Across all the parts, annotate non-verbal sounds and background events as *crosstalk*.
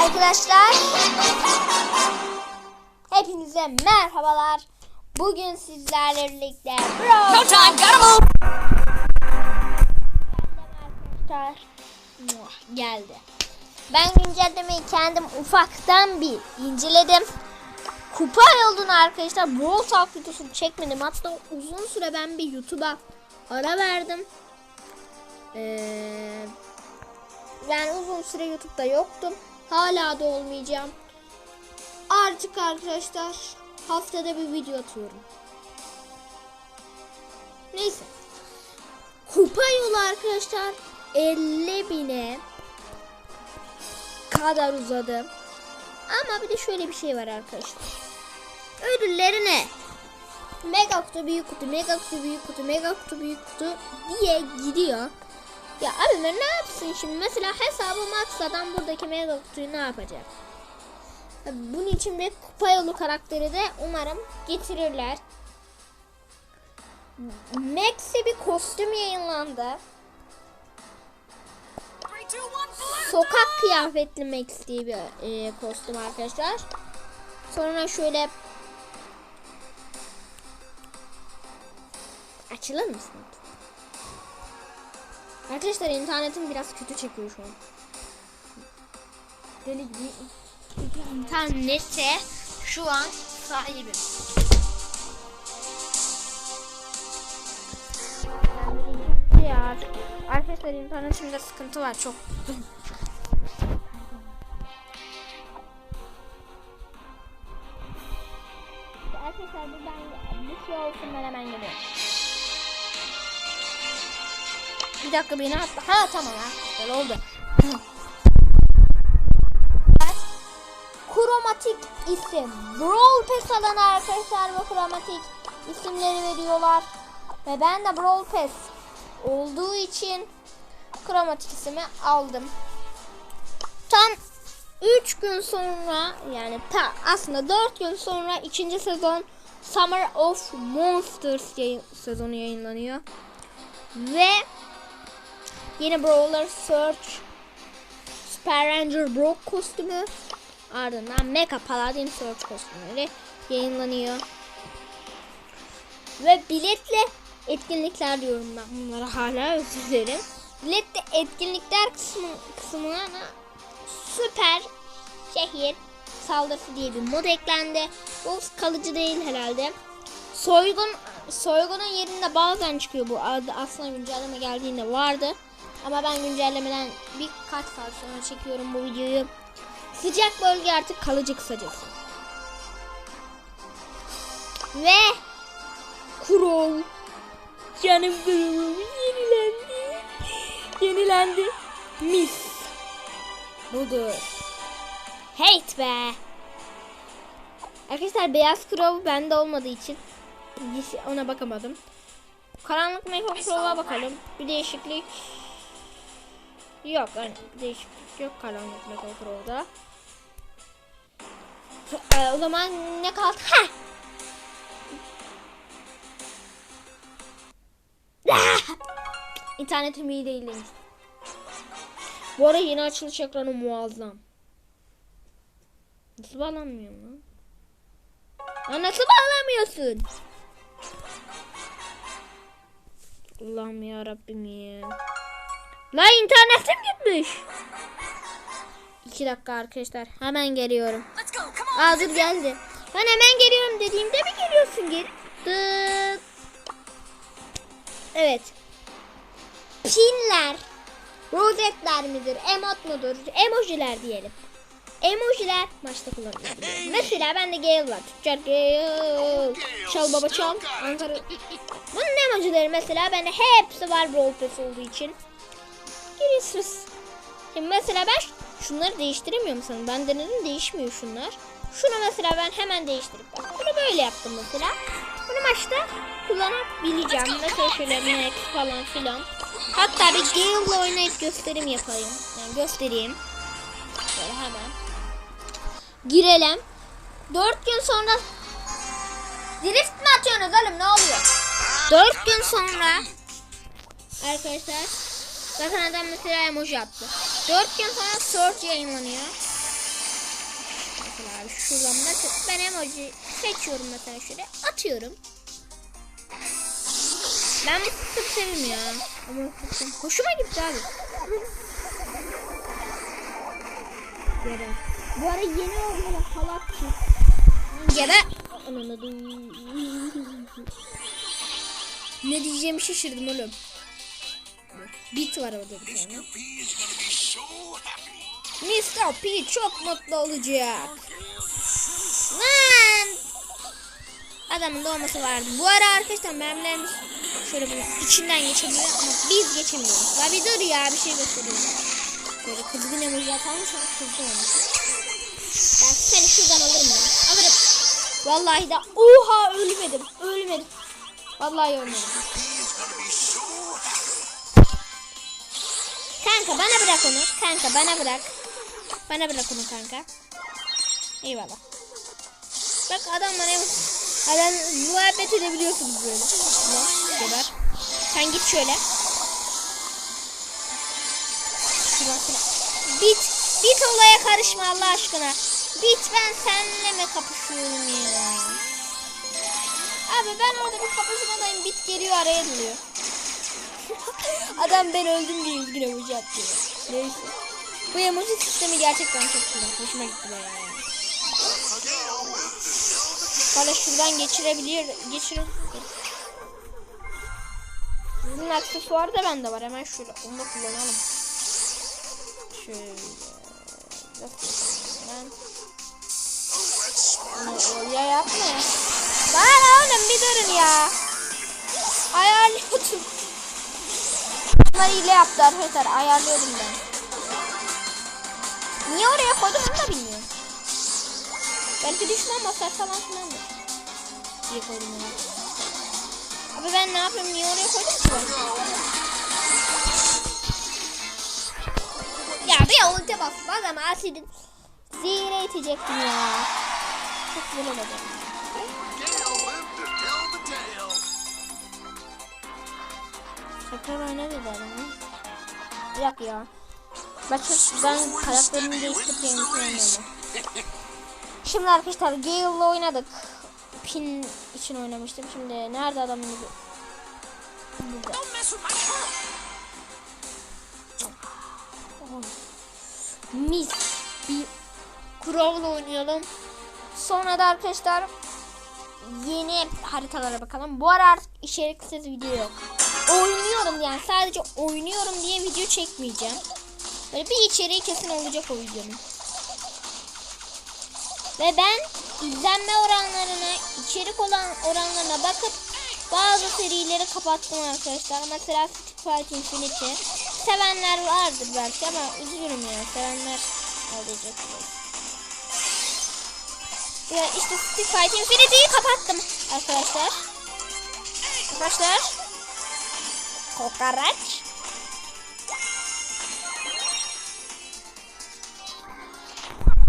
Arkadaşlar Hepinize merhabalar. Bugün sizlerle birlikte Brawl No time, gotta. Arkadaşlar geldi. Ben güncellemeyi kendim ufaktan bir inceledim. Kupa yolunu arkadaşlar Brawl Talk videosunu çekmedim. Hatta uzun süre ben bir YouTube'a ara verdim. Ee, yani uzun süre YouTube'da yoktum. Hala da olmayacağım. Artık arkadaşlar haftada bir video atıyorum. Neyse. Kupa yolu arkadaşlar 50 bine kadar uzadı. Ama bir de şöyle bir şey var arkadaşlar. Ödülleri ne? Mega kutu, büyük kutu, mega kutu, büyük kutu, mega kutu, büyük kutu diye gidiyor. Ya abi ne yapsın şimdi? Mesela hesabı maksadan buradaki mega kutuyu ne yapacak? Bunun için bir kupa yolu karakteri de umarım getirirler. Max'e bir kostüm yayınlandı. Sokak kıyafetli Max diye bir e, kostüm arkadaşlar. Sonra şöyle açılır mısın? Arkadaşlar internetim biraz kötü çekiyor şu an. Deli gibi internete şu an sahibim. Ya arkadaşlar internetimde sıkıntı var çok. *laughs* Arkadaşlar ben bir şey olsun ben hemen geliyorum. Bir dakika beni attı. Ha tamam ha. Böyle oldu. Kromatik isim. Brawl Pass alan arkadaşlar bu kromatik isimleri veriyorlar. Ve ben de Brawl Pass olduğu için kromatik ismi aldım. Tam 3 gün sonra yani ta aslında 4 gün sonra ikinci sezon Summer of Monsters yayın, sezonu yayınlanıyor. Ve yeni Brawler Search Super Ranger Brock kostümü ardından Mecha Paladin Search kostümleri yayınlanıyor. Ve biletle etkinlikler diyorum ben bunlara hala özür dilerim. Biletle etkinlikler kısmı, kısmına süper şehir saldırısı diye bir mod eklendi. Bu kalıcı değil herhalde. Soygun soygunun yerinde bazen çıkıyor bu. Aslında güncelleme geldiğinde vardı. Ama ben güncellemeden birkaç saat sonra çekiyorum bu videoyu. Sıcak bölge artık kalıcı kısacası. Ve Kurol canım kurolum yenilendi. Yenilendi. Mis. Budur. Hate be. Arkadaşlar beyaz Crow bende olmadığı için ona bakamadım. Karanlık Mecha Crow'a bakalım. Bir değişiklik yok. Bir değişiklik yok karanlık Mecha Crow'da. Ee, o zaman ne kaldı? Ha! Ah! İnternetim iyi değil demiş. Bu ara yeni açılış ekranı muazzam. Nasıl bağlanmıyor lan? Aa, nasıl bağlamıyorsun? Allah'ım ya Rabbim ya. La internetim gitmiş. İki dakika arkadaşlar. Hemen geliyorum. Aa dur geldi. Ben hemen geliyorum dediğimde mi geliyorsun geri? Dıt. Evet. Pinler. Rozetler midir? Emot mudur? Emojiler diyelim. Emojiler maçta kullanılabilir. Mesela bende Gale var. Tüccar Gale. Çal baba çal. Ankara. Bunun emojileri mesela bende hepsi var Brawl olduğu için. Giriyorsunuz. Şimdi mesela ben şunları değiştiremiyor musun? Ben denedim değişmiyor şunlar. Şunu mesela ben hemen değiştirip bak. Bunu böyle yaptım mesela. Bunu maçta kullanabileceğim. Mesela şöyle Max falan filan. Hatta bir Gale'la oynayıp gösterim yapayım. Yani göstereyim. Böyle hemen. Girelim. 4 gün sonra Drift mi atıyorsunuz oğlum ne oluyor? 4 gün sonra Arkadaşlar Zaten adam mesela emoji attı. 4 gün sonra Search yayınlanıyor. şuradan mesela ben emoji seçiyorum mesela şöyle atıyorum. Ben bu sık sevim ya. Ama. Hoşuma gitti abi. Yere. Bu ara yeni olmalı halatçı. Yere. Ananı Ne diyeceğimi şaşırdım oğlum. Bit var orada bir tane. Mr. P çok mutlu olacak. Lan! Adamın doğması vardı. Bu ara arkadaşlar mermilerimiz şöyle böyle içinden geçebiliyor ama biz geçemiyoruz. La bir dur ya bir şey gösteriyorum. Böyle kızgın emoji atalım sonra kızgın emoji. Ben seni şuradan alırım lan. Alırım. Vallahi da oha ölmedim. Ölmedim. Vallahi ölmedim. Kanka bana bırak onu. Kanka bana bırak. Bana bırak onu kanka. Eyvallah. Bak adam bana Adam muhabbet edebiliyorsunuz böyle. Geber. Sen git şöyle. Bit. Bit olaya karışma Allah aşkına. Bit ben seninle mi kapışıyorum ya? Abi ben orada bir kapışmadayım. Bit geliyor araya duruyor. *laughs* Adam ben öldüm diye üzgün emoji atıyor. Neyse. Bu emoji sistemi gerçekten çok güzel. Hoşuma gitti bayağı yani. Böyle şuradan geçirebilir, geçirir. Sizin aksesuarı da bende var. Hemen şöyle onu da kullanalım. Şöyle. Ben... Ya yapma ya. Lan oğlum bir durun ya. Bunlar hile yaptı arkadaşlar. Ayarlıyordum ben. Niye oraya koydum onu da bilmiyorum. Belki düşman basar falan filan da. Diye koydum onu. Abi ben ne yapayım? Niye oraya koydum ki? Ya bir ulti bastım ama asidin zihine itecektim ya. Çok güzel oldu. Tekrar oyna dedi adam. Bir ya. Çok, ben karakterimi değiştirip yenisini oynadım. Şimdi arkadaşlar Gale'la oynadık. Pin için oynamıştım. Şimdi nerede adamın? Burada. Mis. Bir Crow'la oynayalım. Sonra da arkadaşlar yeni haritalara bakalım. Bu ara artık içeriksiz video yok. Oynuyorum yani sadece oynuyorum diye video çekmeyeceğim. Böyle bir içeriği kesin olacak o videonun. Ve ben izlenme oranlarına, içerik olan oranlarına bakıp bazı serileri kapattım arkadaşlar. Mesela Street Fighter Infinity. Sevenler vardır belki ama üzgünüm ya. Sevenler olacak. Ya işte Street Fighter Infinity'yi kapattım arkadaşlar. Arkadaşlar. Kokoreç.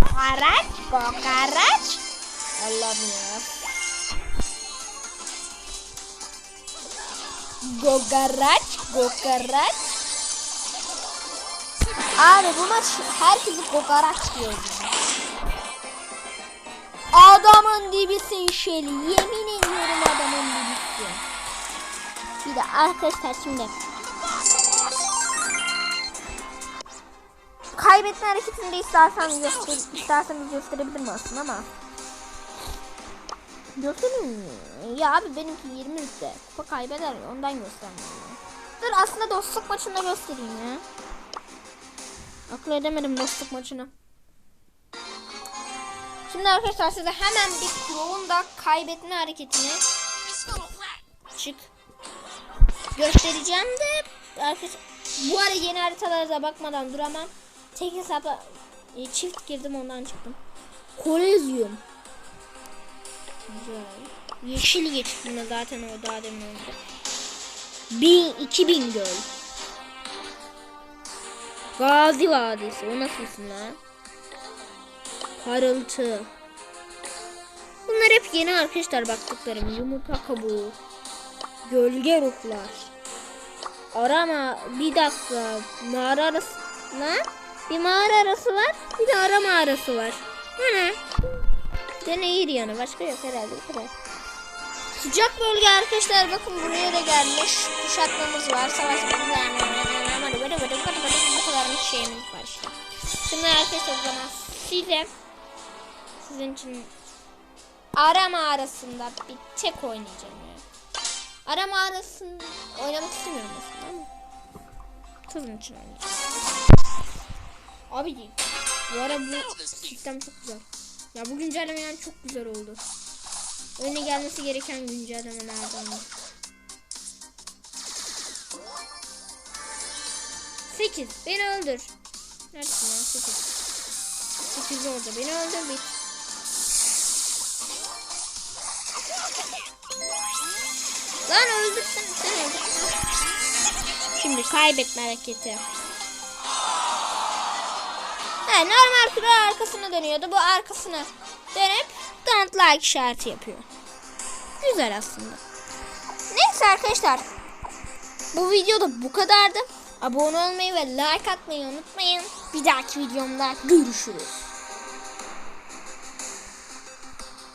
Kokoreç. Kokoreç. Allah'ım ya. Gogareç. Gogareç. Abi bu maç herkesi kokoreç diyor. Adamın dibisin şeli. Yemin ediyorum adamın dibisi. De arkadaşlar şimdi. Kaybetme hareketini de istersen göster isterseniz gösterebilirim aslında ama. Göstereyim mi? Ya abi benimki 20 üstte. Kupa kaybeder ondan göstermiyorum. Dur aslında dostluk maçında göstereyim ya. Akıl edemedim dostluk maçını. Şimdi arkadaşlar size hemen bir Crow'un da kaybetme hareketini çık göstereceğim de arkadaşlar bu ara yeni haritalara da bakmadan duramam. Tek hesapla e, çift girdim ondan çıktım. Kolezyum. Güzel. Yeşil geçtim zaten o daha demin oldu. 1000 2000 göl. Gazi Vadisi. O nasıl isim lan? Parıltı. Bunlar hep yeni arkadaşlar baktıklarım. Yumurta kabuğu. Gölge ruhlar. Arama bir dakika. Mağara arası. Lan? Bir mağara arası var. Bir de ara mağarası var. Bu ne? De nehir yanı başka yok herhalde kadar. Sıcak bölge arkadaşlar bakın buraya da gelmiş. Kuşatmamız var. Savaş bu kadar bir şeyimiz var işte. Şimdi arkadaşlar o zaman size sizin için ara mağarasında bir tek oynayacağım ya. Ara mağarasını oynamak istemiyorum aslında sizin için oynayacağım. Abi bu ara bu sistem çok güzel. Ya bu güncelleme yani çok güzel oldu. Oyuna gelmesi gereken güncellemelerden. Sekiz. Beni öldür. Neredesin lan? Sekiz. Sekiz orada. Beni öldür bir. Lan öldürsün. Sen öldür. Şimdi kaybetme hareketi. Ha, normal kura arkasına dönüyordu. Bu arkasına dönüp don't like işareti yapıyor. Güzel aslında. Neyse arkadaşlar. Bu videoda bu kadardı. Abone olmayı ve like atmayı unutmayın. Bir dahaki videomda görüşürüz.